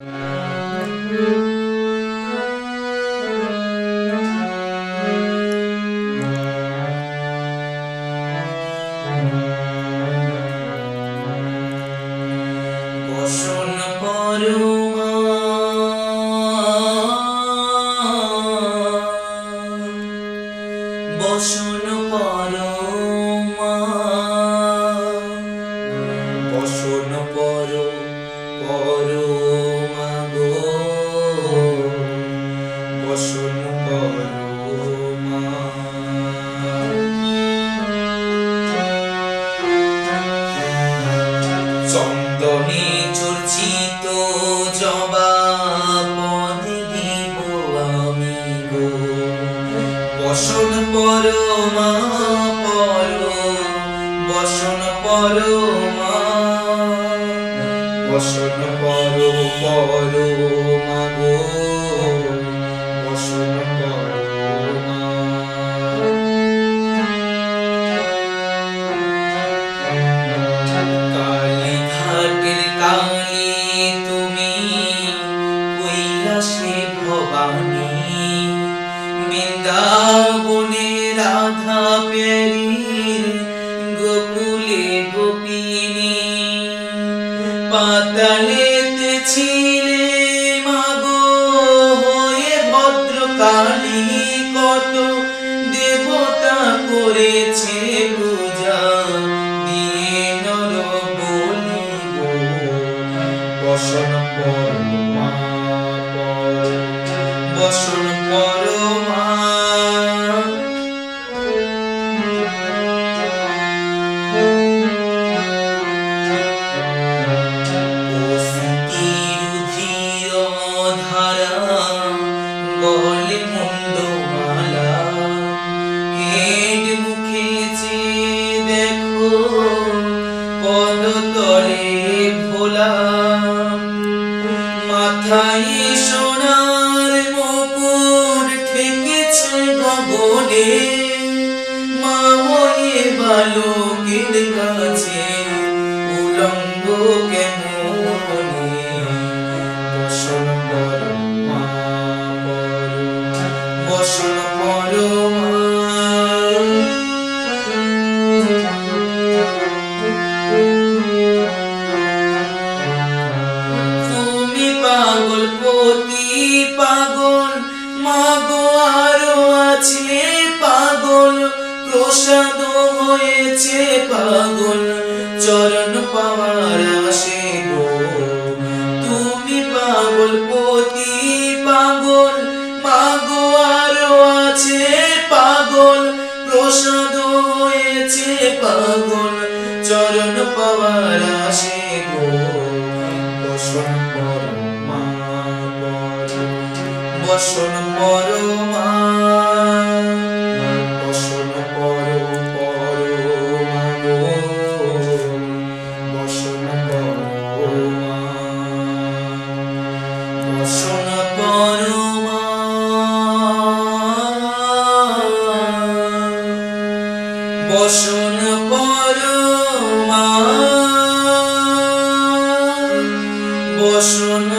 বসন পরমা। বসন বসন পর চর্চিত জবা পদ দিব আমি গো। বসন পর বসন পরমা, বসন পর পর মাগো বসন বৃন্দাবনে রাধা পেরির, গোকুলে গোপিনী। পাতালেতে ছিলে মাগো, হয়ে ভদ্রকালী কত দেবতা করেছে পূজা। দিয়ে নর বলি বসন পর বসন পরমা গলে মুন্ডমালা হেড মুখে চেয়ে দেখো পদতলে ভোলা। মাথায় সোনার মুকুট ঠেকেছে গগনে। মা বালকের কাছে উলঙ্গ কেমনে মাগো আরও আছে পাগল, প্রসাদ হয়েছে পাগল, চরণ পাওয়ার আসে গো। তুমি পাগল পতি পাগল, মাগো আরও আছে পাগল, প্রসাদ হয়েছে পাগল, চরণ পাওয়ার আসে গো। বসন পরমা, বসন পরমা বসন পর পরমা বসন পরমা বসন পরমা বসন পরমা বসন